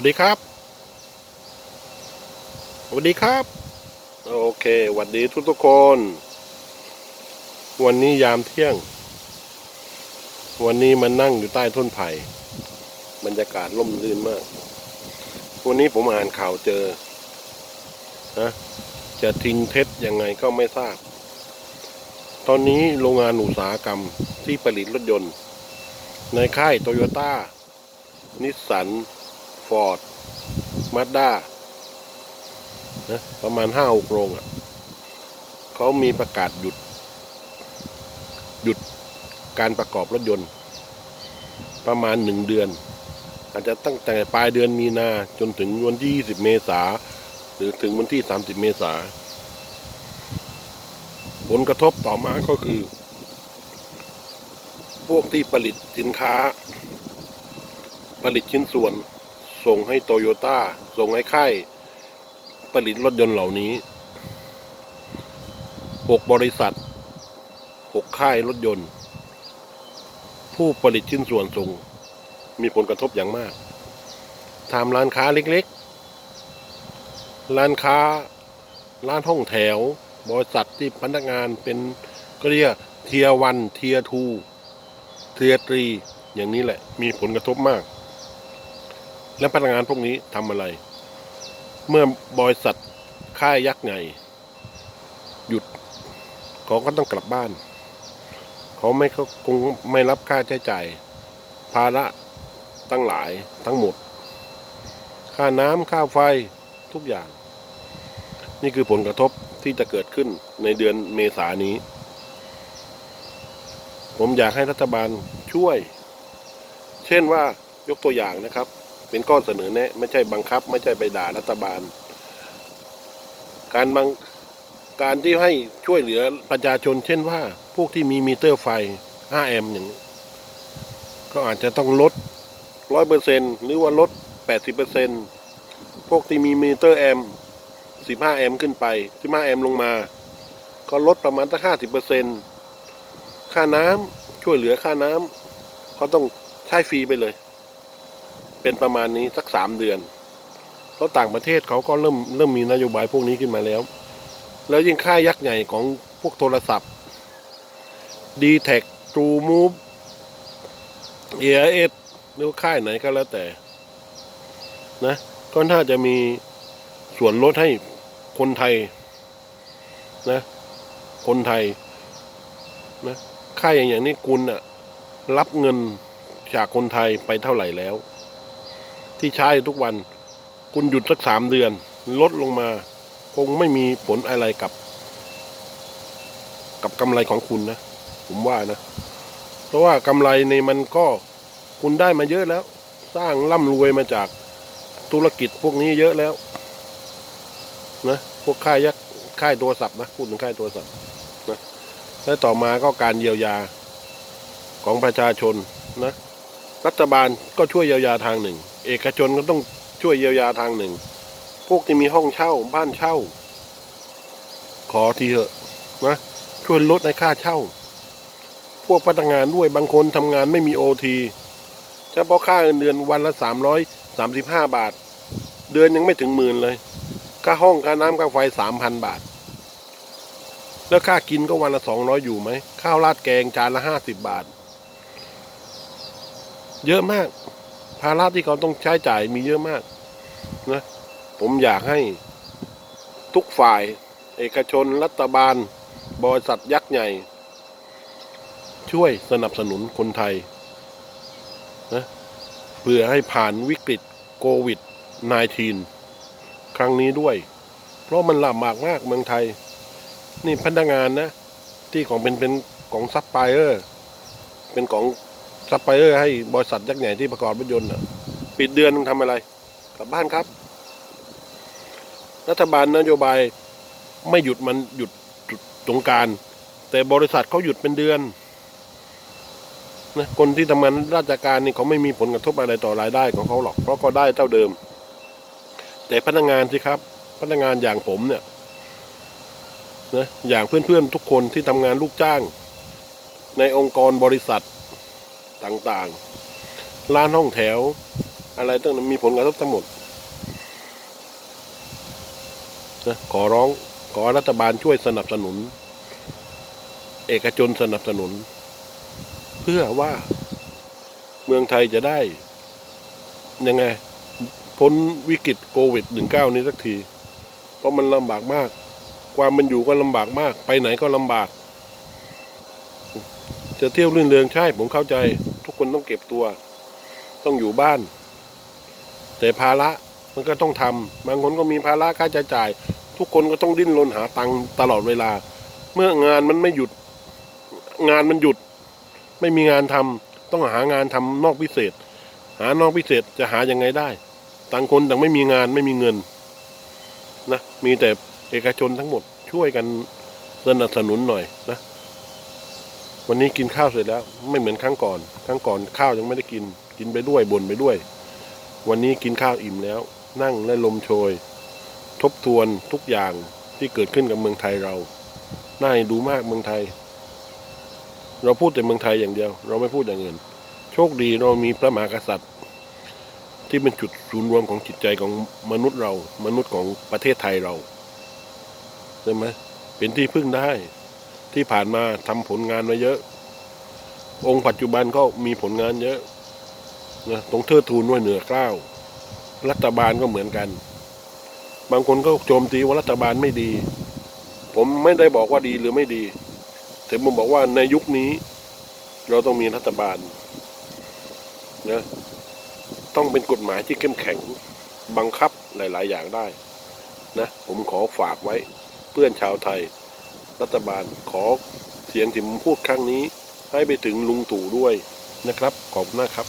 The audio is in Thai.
วัสดีครับ สวัสดีครับ โอเคสวัสดีทุกทุกคน วันนี้ยามเที่ยง วันนี้มันนั่งอยู่ใต้ต้นไผ่บรรยากาศร่มรื่นมาก วันนี้ผมอ่านข่าวเจอนะจะทิ้งเท็จยังไงก็ไม่ทราบ ตอนนี้โรงงานอุตสาหกรรมที่ผลิตรถยนต์ ในค่ายโตโยต้านิสสัน ฟอร์ดมาด้านะประมาณห้าหกโรงอะ่ะเขามีประกาศหยุด หยุดการประกอบรถยนต์ ประมาณหนึ่งเดือน อาจจะตั้งแต่ปลายเดือนมีนาจนถึงวันที่ 20 เมษาหรือถึงวันที่ 30 เมษาผลกระทบต่อมาก็คือ พวกที่ผลิตสินค้า ผลิตชิ้นส่วน ส่งให้โตโยต้าส่งให้ค่ายผลิตรถยนต์เหล่านี้6บริษัท6ค่ายรถยนต์ ผู้ผลิตชิ้นส่วนส่ง มีผลกระทบอย่างมากทำร้านค้าเล็กๆ ร้านค้า ร้านห้องแถว บริษัทที่พนักงานเป็นก็เรียกเทียวัน เทียทู เทียตรี อย่างนี้แหละ มีผลกระทบมาก และพนักงานพวกนี้ทำอะไร เมื่อบริษัทค่ายยักษ์ใหญ่หยุดเขาก็ต้องกลับบ้าน เขาไม่เขาคงไม่รับค่าใช้จ่ายภาระตั้งหลายทั้งหมด ค่าน้ำค่าไฟทุกอย่าง นี่คือผลกระทบที่จะเกิดขึ้นในเดือนเมษานี้ ผมอยากให้รัฐบาลช่วย เช่นว่ายกตัวอย่างนะครับ เป็นข้อเสนอแนะ ไม่ใช่บังคับ ไม่ใช่ไปด่ารัฐบาล การบังการที่ให้ช่วยเหลือประชาชน เช่นว่า พวกที่มีมิเตอร์ไฟ 5 แอมป์อย่างนี้ก็อาจจะต้องลด 100%หรือว่าลด 80%พวกที่มีมิเตอร์แอมป์15 แอมป์ขึ้นไป 15 แอมป์ลงมา ก็ลดประมาณตั้ง50%ค่าน้ำช่วยเหลือค่าน้ำเขาต้องใช้ฟรีไปเลย เป็นประมาณนี้สักสามเดือน เพราะต่างประเทศเขาก็เริ่มเริ่มมีนโยบายพวกนี้ขึ้นมาแล้ว แล้วยิ่งค่ายยักษ์ใหญ่ของพวกโทรศัพท์ d t แท็กทรูมูฟเอเอสหรือค่ายไหนก็แล้วแต่ นะ ก็น่าจะมีส่วนลดให้คนไทย นะ คนไทย นะค่ายอย่างอย่างนี้คุณอะรับเงินจากคนไทยไปเท่าไหร่แล้ว ที่ใช้ทุกวัน คุณหยุดสักสามเดือน ลดลงมา คงไม่มีผลอะไรกับ กับกำไรของคุณนะ ผมว่านะ เพราะว่ากำไรในมันก็คุณได้มาเยอะแล้ว สร้างร่ำรวยมาจากธุรกิจพวกนี้เยอะแล้ว นะพวกค่ายยักษ์ค่ายโทรศัพท์นะพูดถึงค่ายโทรศัพท์นะและต่อมาก็การเยียวยาของประชาชนนะรัฐบาลก็ช่วยเยียวยาทางหนึ่ง เอกชนก็ต้องช่วยเยียวยาทางหนึ่ง พวกที่มีห้องเช่าบ้านเช่า ขอทีเถอะนะช่วยลดในค่าเช่า พวกพนักงานด้วยบางคนทำงานไม่มีโอทีเฉพาะค่าเงินเดือนวันละสามร้อยสามสิบห้าบาท เดือนยังไม่ถึงหมื่นเลย ค่าห้องค่าน้ำค่าไฟสามพันบาท แล้วค่ากินก็วันละสองร้อยอยู่ไหม ข้าวราดแกงจานละห้าสิบบาท เยอะมาก ภาระที่เขาต้องใช้จ่ายมีเยอะมากนะผมอยากให้ทุกฝ่าย เอกชน รัฐบาล บริษัทยักษ์ใหญ่ ช่วยสนับสนุนคนไทยนะเพื่อให้ผ่านวิกฤตโควิด -19 ครั้งนี้ด้วย เพราะมันลำบากมากเมืองไทย นี่พนักงานนะ ที่ของเป็นเป็นของซัพพลายเออร์ เป็นของ ซัพพลายเออร์ให้บริษัทยักษ์ใหญ่ที่ประกอบรถยนต์ปิดเดือนนึงทำอะไร กลับบ้านครับ รัฐบาลนโยบายไม่หยุดมันหยุดสงการ แต่บริษัทเขาหยุดเป็นเดือนนะคนที่ทำงานราชการนี่เขาไม่มีผลกระทบอะไรต่อรายได้ของเขาหรอก เพราะก็ได้เท่าเดิม แต่พนักงานสิครับ พนักงานอย่างผมเนี่ยนะอย่างเพื่อนๆทุกคนที่ทำงานลูกจ้าง ในองค์กรบริษัท ต่างๆ ร้านห้องแถว อะไรตั้งนั้นมีผลกระทบทั้งหมดนะขอร้องขอรัฐบาลช่วยสนับสนุน เอกชนสนับสนุน เพื่อว่าเมืองไทยจะได้ ยังไง พ้นวิกฤตโควิด -19 นี้สักที เพราะมันลำบากมาก ความมันอยู่ก็ลำบากมาก ไปไหนก็ลำบาก จะเที่ยวรื่นเริงใช่ผมเข้าใจ ทุกคนต้องเก็บตัว ต้องอยู่บ้าน แต่ภาระมันก็ต้องทำบางคนก็มีภาระค่าใช้จ่าย ทุกคนก็ต้องดิ้นรนหาตังค์ตลอดเวลา เมื่องานมันไม่หยุด งานมันหยุด ไม่มีงานทำต้องหางานทำนอกพิเศษ หานอกพิเศษจะหายังไงได้ ต่างคนต่างไม่มีงานไม่มีเงินนะมีแต่เอกชนทั้งหมดช่วยกันสนับสนุนหน่อยนะ วันนี้กินข้าวเสร็จแล้ว ไม่เหมือนครั้งก่อน ครั้งก่อนข้าวยังไม่ได้กิน กินไปด้วยบ่นไปด้วย วันนี้กินข้าวอิ่มแล้ว นั่งและลมโชย ทบทวนทุกอย่างที่เกิดขึ้นกับเมืองไทยเรา น่าดูมากเมืองไทย เราพูดแต่เมืองไทยอย่างเดียว เราไม่พูดอย่างอื่น โชคดีเรามีพระมหากษัตริย์ ที่เป็นจุดศูนย์รวมของจิตใจของมนุษย์เรา มนุษย์ของประเทศไทยเราใช่ไหมเป็นที่พึ่งได้ ที่ผ่านมาทำผลงานมาเยอะ องค์ปัจจุบันก็มีผลงานเยอะนะตรงเทิดทูนด้วยเหนือเกล้าวรัฐบาลก็เหมือนกัน บางคนก็โจมตีว่ารัฐบาลไม่ดี ผมไม่ได้บอกว่าดีหรือไม่ดี แต่ผมบอกว่าในยุคนี้ เราต้องมีรัฐบาลนะต้องเป็นกฎหมายที่เข้มแข็งบังคับหลาย ๆ อย่างได้นะผมขอฝากไว้เพื่อนชาวไทย รัฐบาลขอเสียงที่ผมพูดครั้งนี้ ให้ไปถึงลุงตู่ด้วยนะครับ ขอบคุณมากครับ